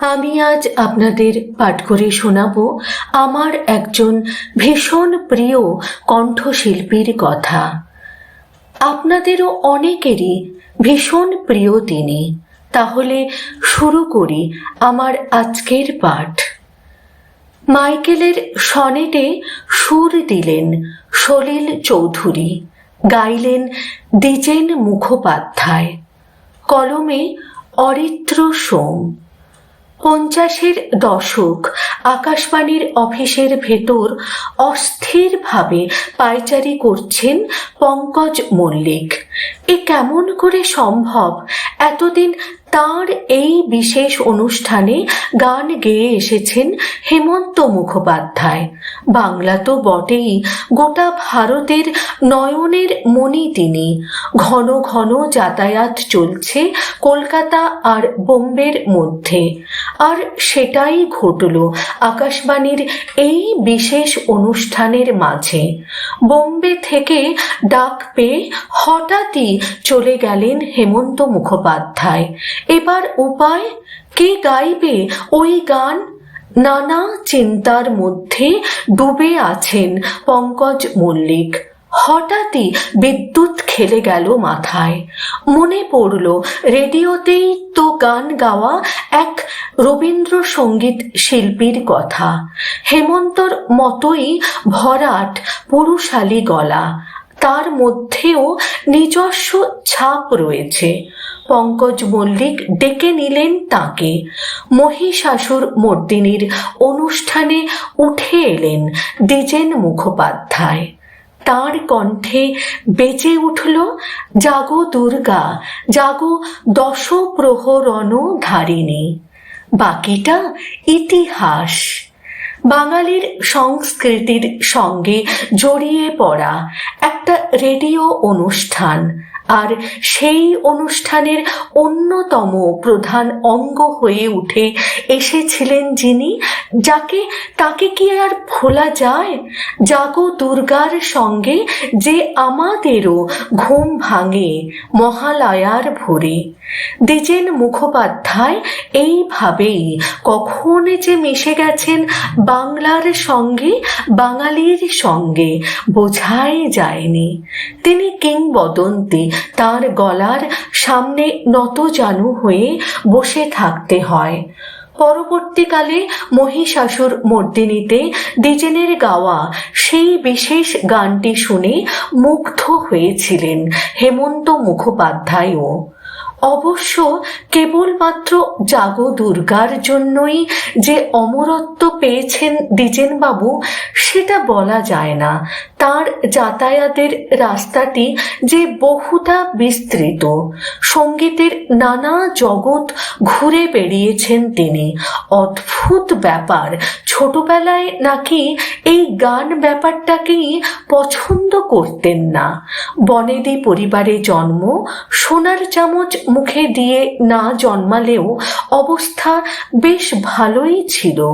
আমি আজ আপনাদের পাঠ করে শোনাব আমার একজন ভীষণ প্রিয় কণ্ঠশিল্পীর কথা। আপনাদেরও অনেকেরই ভীষণ প্রিয় তিনি। তাহলে শুরু করি আমার আজকের পাঠ। মাইকেলের সনেটে সুর দিলেন সলিল চৌধুরী, গাইলেন দ্বিজেন মুখোপাধ্যায়, কলমে অরিত্র সোম। পঞ্চাশের দশক আকাশবাণীর অফিসের ভেতর অস্থিরভাবে পায়চারি করছেন পঙ্কজ মল্লিক। এ কেমন করে সম্ভব? এতদিন তার এই বিশেষ অনুষ্ঠানে গান গেয়ে এসেছেন হেমন্ত মুখোপাধ্যায়। বাংলা তো বটেই, গোটা ভারতের নয়নের মণি তিনি। ঘন ঘন যাতায়াত চলছে কলকাতা আর বোম্বের মধ্যে। আর সেটাই ঘটল আকাশবাণীর এই বিশেষ অনুষ্ঠানের মাঝে। বোম্বে থেকে ডাক পেয়ে হঠাৎই চলে গেলেন হেমন্ত মুখোপাধ্যায়। এবার উপায়? কে গাইবে ওই গান? নানা চিন্তার মধ্যে ডুবে আছেন পঙ্কজ মল্লিক। হঠাৎই বিদ্যুৎ খেলে গেল মাথায়। মনে পড়ল, রেডিওতেই তো গান গাওয়া এক রবীন্দ্রসঙ্গীত শিল্পীর কথা। হেমন্তর মতোই ভরাট, পুরুষালী গলা। তার মধ্যেও নিজস্ব ছাপ রয়েছে। পঙ্কজ মল্লিক ডেকে নিলেন তাকে। মহিষাসুর মর্দিনীর অনুষ্ঠানে উঠে এলেন দ্বিজেন মুখোপাধ্যায়। তার কণ্ঠে বেজে উঠল, জাগো দুর্গা, জাগো দশ প্রহরণ ধারিণী বাকিটা ইতিহাস। বাঙালির সংস্কৃতির সঙ্গে জড়িয়ে পড়া একটা রেডিও অনুষ্ঠান। আর সেই অনুষ্ঠানের অন্যতম প্রধান অঙ্গ হয়ে উঠে এসেছিলেন যিনি, যাকে, তাকে কি আর ভোলা যায়? জাগো দুর্গার সঙ্গে যে আমাদেরও ঘুম ভাঙে মহালয়ার ভোরে। দ্বিজেন মুখোপাধ্যায় এইভাবেই কখন যে মিশে গেছেন বাংলার সঙ্গে, বাঙালির সঙ্গে বোঝাই যায়নি। তিনি কিংবদন্তি তার গলার সামনে নতজানু হয়ে বসে থাকতে হয়। পরবর্তীকালে মহিষাসুর মর্দিনীতে দ্বিজেনের গাওয়া সেই বিশেষ গানটি শুনে মুগ্ধ হয়েছিলেন হেমন্ত মুখোপাধ্যায়ও। অবশ্য কেবলমাত্র জাগো দুর্গার জন্যই যে অমরত্ব পেয়েছেন দ্বিজেনবাবু, সেটা বলা যায় না। তার যাতায়াতের রাস্তাটি যে বহুটা বিস্তৃত। সঙ্গীতের নানা জগৎ ঘুরে বেরিয়েছেন তিনি। অদ্ভুত ব্যাপার, ছোটবেলায় নাকি এই গান ব্যাপারটাকেই পছন্দ করতেন না। বনেদি পরিবারে জন্ম, সোনার চামচ মুখে দিয়ে না জন্মালেও অবস্থা বেশ ভালোই ছিল।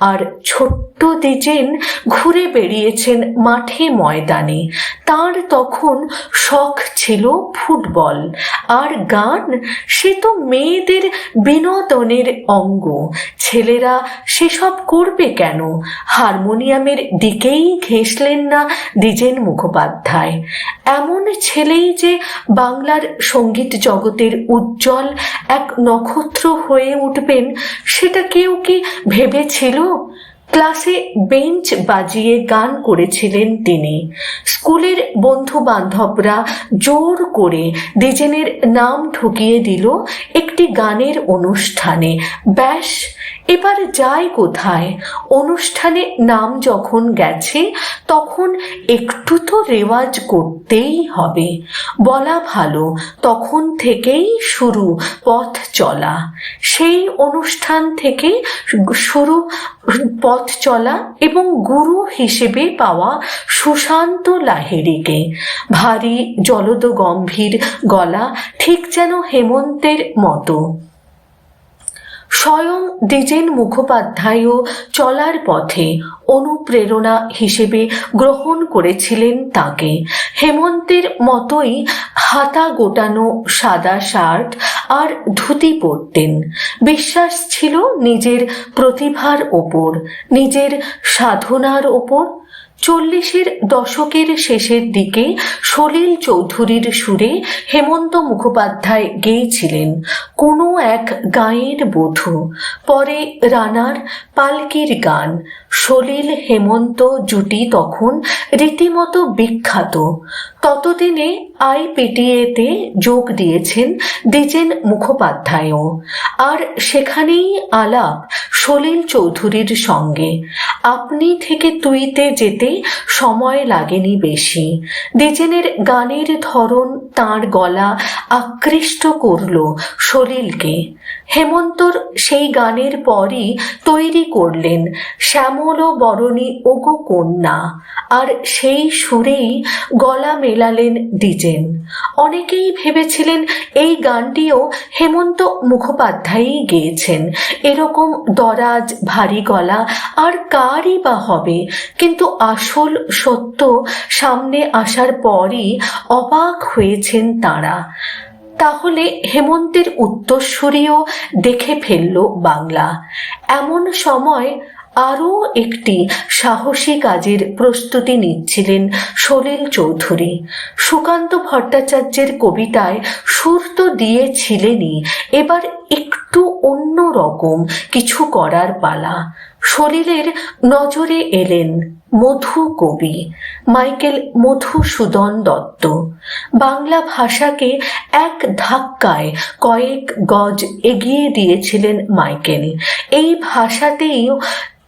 আর ছোট্ট দ্বিজেন ঘুরে বেরিয়েছেন মাঠে ময়দানে। তার তখন শখ ছিল ফুটবল। আর গান, সে তো মেয়েদের বিনোদনের অঙ্গ। ছেলেরা সেসব করবে কেন? হারমোনিয়ামের দিকেই ঘেঁষলেন না দ্বিজেন মুখোপাধ্যায়। এমন ছেলেই যে বাংলার সংগীত জগতের উজ্জ্বল এক নক্ষত্র হয়ে উঠবেন সেটা কেউ কি ভেবেছিল? ক্লাসে বেঞ্চ বাজিয়ে গান করেছিলেন তিনি। স্কুলের বন্ধু বান্ধবরা জোর করে দ্বিজেনের নাম ঠকিয়ে দিল একটি গানের অনুষ্ঠানে। ব্যাস, এবার যাই কোথায়? অনুষ্ঠানে নাম যখন গেছে, তখন একটু তো রেওয়াজ করতেই হবে। বলা ভালো, তখন থেকেই শুরু পথ চলা। সেই অনুষ্ঠান থেকে শুরু পথ চলা এবং গুরু হিসেবে পাওয়া সুশান্ত লাহিড়িকে। ভারী জলদ গম্ভীর গলা ঠিক যেন হেমন্তের মতো। স্বয়ং দ্বিজেন মুখোপাধ্যায়ও চলার পথে অনুপ্রেরণা হিসেবে গ্রহণ করেছিলেন তাকে। হেমন্তের মতোই হাতা গোটানো সাদা শার্ট আর ধুতি পরতেন। বিশ্বাস ছিল নিজের প্রতিভার ওপর, নিজের সাধনার ওপর। চল্লিশের দশকের শেষের দিকে সলিল চৌধুরীর সুরে হেমন্ত মুখোপাধ্যায় গেয়েছিলেন। কোনো এক গায়ের বধূ, পরে রানার পালকির গান। সলিল হেমন্ত জুটি তখন রীতিমতো বিখ্যাত। ততদিনে আইপিটিএতে যোগ দিয়েছেন দ্বিজেন মুখোপাধ্যায়ও। আর সেখানেই আলাপ সলিল চৌধুরীর সঙ্গে। আপনি থেকে তুইতে যেতে সময় লাগেনি বেশি। দ্বিজেনের গানের ধরন তার গলা আকৃষ্ট করল সলিলকে। হেমন্তর সেই গানের পরই তৈরি করলেন শ্যামল বরণী ওগো কন্যা। আর সেই সুরেই গলা মেলালেন ডিজেন অনেকেই ভেবেছিলেন এই গানটিও হেমন্ত মুখোপাধ্যায়ই গেয়েছেন। এরকম দরাজ, ভারী গলা আর কারই বা হবে? কিন্তু আসল সত্য সামনে আসার পরই অবাক হয়েছেন তারা। তাহলে হেমন্তের উত্তরসূরিও দেখে ফেলল বাংলা। এমন সময় আরও একটি সাহসী কাজের প্রস্তুতি নিচ্ছিলেন সলিল চৌধুরী। সুকান্ত ভট্টাচার্যের কবিতায় সুর তো দিয়েছিলেনই, এবার একটু অন্য রকম কিছু করার পালা। সলিলের নজরে এলেন মধু কবি, মাইকেল মধুসূদন দত্ত। বাংলা ভাষাকে এক ধাক্কায় কয়েক গজ এগিয়ে দিয়েছিলেন মাইকেল। এই ভাষাতেই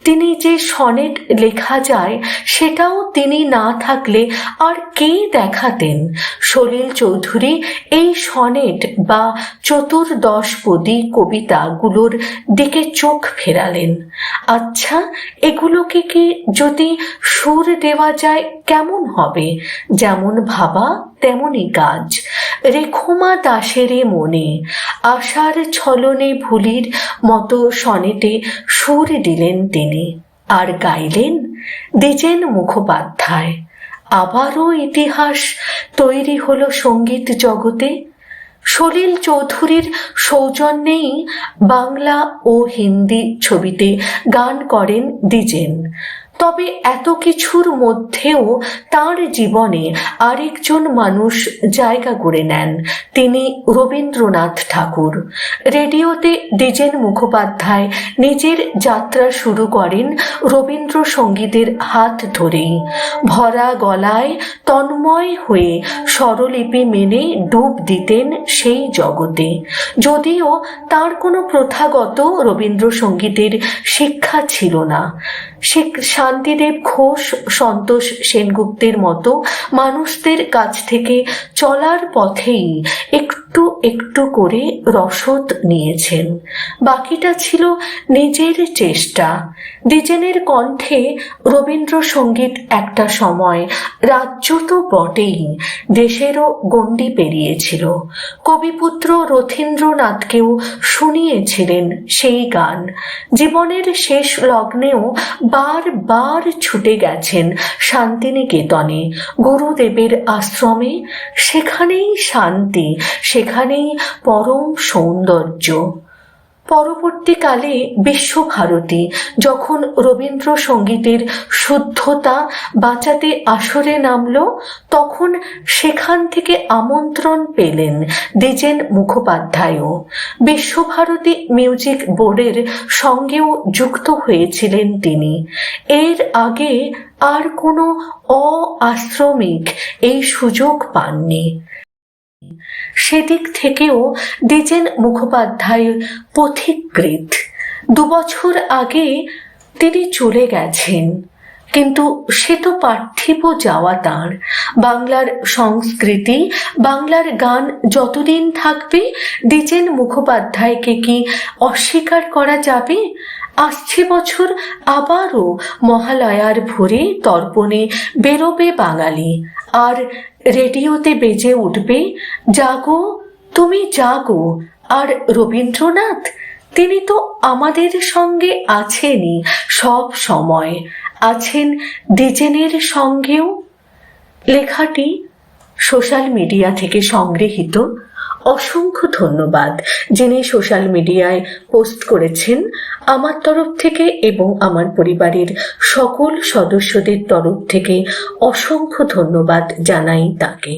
তিনি যে সনেট লেখা যায়, সেটাও তিনি না থাকলে আর কে দেখাতেন? সলিল চৌধুরী এই সনেট বা চতুর্দশপদী কবিতাগুলোর দিকে চোখ ফেরালেন। আচ্ছা এগুলোকে কি যদি সুর দেওয়া যায় কেমন হবে? যেমন ভাবা তেমনই কাজ। রেখুমা দাসেরে মনে আশার ছলনে ভুলির মতো সনেটে সুর দিলেন তিনি। আর গাইলেন দ্বিজেন মুখোপাধ্যায়। আবারও ইতিহাস তৈরি হলো সংগীত জগতে। সলিল চৌধুরীর সৌজন্যেই বাংলা ও হিন্দি ছবিতে গান করেন দ্বিজেন তবে এত কিছুর মধ্যেও তার জীবনে আরেকজন মানুষ জায়গা করে নেন, তিনি রবীন্দ্রনাথ ঠাকুর। রেডিওতে দ্বিজেন মুখোপাধ্যায় নিজের যাত্রা শুরু করেন রবীন্দ্রসঙ্গীতের হাত ধরেই। ভরা গলায় তন্ময় হয়ে স্বরলিপি মেনে ডুব দিতেন সেই জগতে। যদিও তার কোনো প্রথাগত রবীন্দ্রসঙ্গীতের শিক্ষা ছিল না শান্তিদেব ঘোষ, সন্তোষ সেনগুপ্তের মতো মানুষদের কাছ থেকে চলার পথেই একটু একটু করে রসদ নিয়েছেন। বাকিটা ছিল নিজের চেষ্টা। দ্বিজেনের কণ্ঠে রবীন্দ্রসঙ্গীত একটা সময় রাজ্য তো বটেই, দেশেরও গণ্ডি পেরিয়েছিল। কবিপুত্র রথীন্দ্রনাথকেও শুনিয়েছিলেন সেই গান। জীবনের শেষ লগ্নেও বারবার ছুটে গেছেন শান্তিনিকেতনে। গুরুদেবের আশ্রমে সেখানেই শান্তি সেখানেই পরম সৌন্দর্য। পরবর্তীকালে বিশ্বভারতী, যখন রবীন্দ্রসঙ্গীতের শুদ্ধতা বাঁচাতে আসরে নামল, তখন সেখান থেকে আমন্ত্রণ পেলেন দ্বিজেন মুখোপাধ্যায়ও। বিশ্বভারতী মিউজিক বোর্ডের সঙ্গেও যুক্ত হয়েছিলেন তিনি। এর আগে আর কোনো অ আশ্রমিক এই সুযোগ পাননি। সেদিক থেকেও দ্বিজেন মুখোপাধ্যায় পথিকৃত দুবছর আগে তিনি চলে গেছেন, কিন্তু সে তো পার্থিব যাওয়া তাঁর। বাংলার সংস্কৃতি, বাংলার গান যতদিন থাকবে, দ্বিজেন মুখোপাধ্যায়কে কি অস্বীকার করা যাবে? আসছে বছর আবারও মহালয়ার ভোরে তর্পণে বেরোবে বাঙালি। আর রেডিওতে বেজে উঠবে, জাগো, তুমি জাগো। আর রবীন্দ্রনাথ, তিনি তো আমাদের সঙ্গে আছেনই সব সময়। আছেন ডিজেনের সঙ্গেও। লেখাটি সোশ্যাল মিডিয়া থেকে সংগৃহীত। অসংখ্য ধন্যবাদ যিনি সোশ্যাল মিডিয়ায় পোস্ট করেছেন আমার তরফ থেকে এবং আমার পরিবারের সকল সদস্যদের তরফ থেকে অসংখ্য ধন্যবাদ জানাই তাকে।